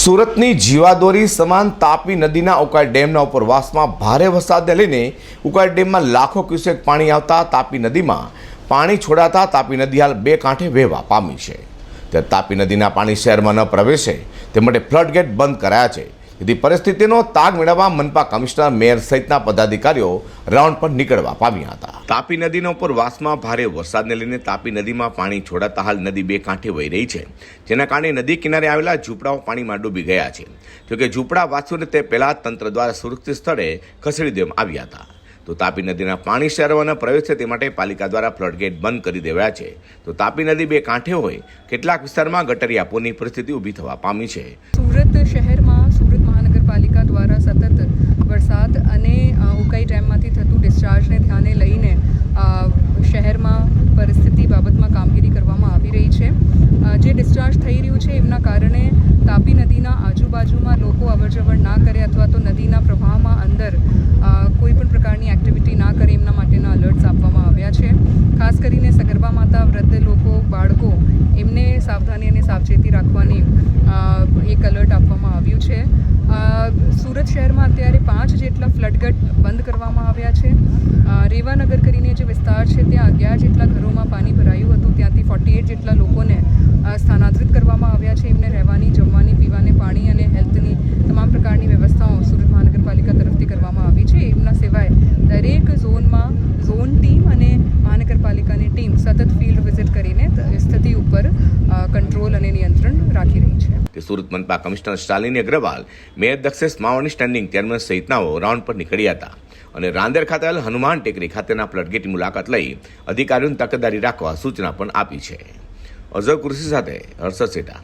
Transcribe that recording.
સુરતની જીવાદોરી સમાન તાપી નદીના ઉકાઈ ડેમના ઉપરવાસમાં ભારે વરસાદને લઈને ઉકાઈ ડેમમાં લાખો ક્યુસેક પાણી આવતા તાપી નદીમાં પાણી છોડાતા તાપી નદી હાલ બે કાંઠે વહેવા પામી છે. ત્યારે તાપી નદીના પાણી શહેરમાં ન પ્રવેશે તે માટે ફ્લડગેટ બંધ કરાયા છે. જેથી પરિસ્થિતિનો તાગ મેળવવા મનપા કમિશનર મેયર સહિતના પદાધિકારીઓ રાઉન્ડ પર નીકળવા પામ્યા હતા. તાપી નદીના ઉપર વાસમાં ભારે વરસાદને લઈને તાપી નદીમાં પાણી છોડાતા હાલ નદી બે કાંઠે વહી રહી છે જેના કારણે નદી કિનારે આવેલા ઝૂંપડાઓ પાણીમાં ડૂબી ગયા છે. જોકે ઝૂંપડા વાસીઓને તે પહેલા તંત્ર દ્વારા સુરક્ષિત સ્થળે ખસેડી દેવામાં આવ્યા હતા. તો તાપી નદીના પાણી શહેરમાં ન પ્રવેશે તે માટે પાલિકા દ્વારા ફ્લડગેટ બંધ કરી દેવાયા છે. તો તાપી નદી બે કાંઠે હોય કેટલાક વિસ્તારમાં ગટરિયાપોની પરિસ્થિતિ ઊભી થવા પામી છે. સુરત શહેરમાં મહાનગરપાલિકા દ્વારા સતત વરસાદ અને ઉકાઈ ડેમમાંથી થતું ડિસ્ચાર્જને ધ્યાને લઈને શહેરમાં પરિસ્થિતિ બાબતમાં કામગીરી કરવામાં આવી રહી છે. જે ડિસ્ચાર્જ થઈ રહ્યું છે એમના કારણે તાપી નદીના આજુબાજુમાં લોકો અવરજવર ના કરે અથવા તો નદીના પ્રવાહમાં અંદર કોઈપણ કોઈ પણ પ્રકારની એક્ટિવિટી ના કરે એમના માટેના અલર્ટ્સ આપવામાં આવ્યા છે. ખાસ કરીને સગર્ભા માતા, વૃદ્ધ લોકો, બાળકો એમને સાવધાની અને સાવચેતી રાખવાની એક અલર્ટ આપવામાં આવ્યું છે અ, સુરત શહેરમાં અત્યારે પાંચ જેટલા ફ્લડગટ બંધ કરવામાં આવ્યા છે. રેવાનગર કરીને જે વિસ્તાર છે, ત્યાં અગિયાર જેટલા ઘરોમાં પાણી ભરાયું હતું. ત્યાંથી ફોર્ટી એટ જેટલા લોકોને સ્થાનાંતરિત કરવામાં આવ્યા છે. એમને રહેવાની, જમવાની, પીવાની, પાણી અને હેલ્થની તમામ પ્રકારની વ્યવસ્થાઓ સુરત મહાનગરપાલિકા તરફથી કરવામાં આવી છે. એમના સિવાય દરેક ઝોનમાં ઝોન ટીમ અને મહાનગરપાલિકાની ટીમ સતત ફિલ્ડ વિઝિટ કરીને સ્થિતિ ઉપર કંટ્રોલ અને નિયંત્રણ રાખી રહી છે. Surat મનપા commissioner Shalini Agrawal, mayor Dakshesh Mavani standing chairman સહિતનાઓ round પર નીકળ્યા હતા. અને રાંદેર ખાતે હનુમાન ટેકરી ખાતેના ફ્લડગેટની મુલાકાત લઈ અધિકારીઓને તકેદારી રાખવા સૂચના પણ આપી છે. અઝર કુર્સી સાથે હર્ષદ સેટા.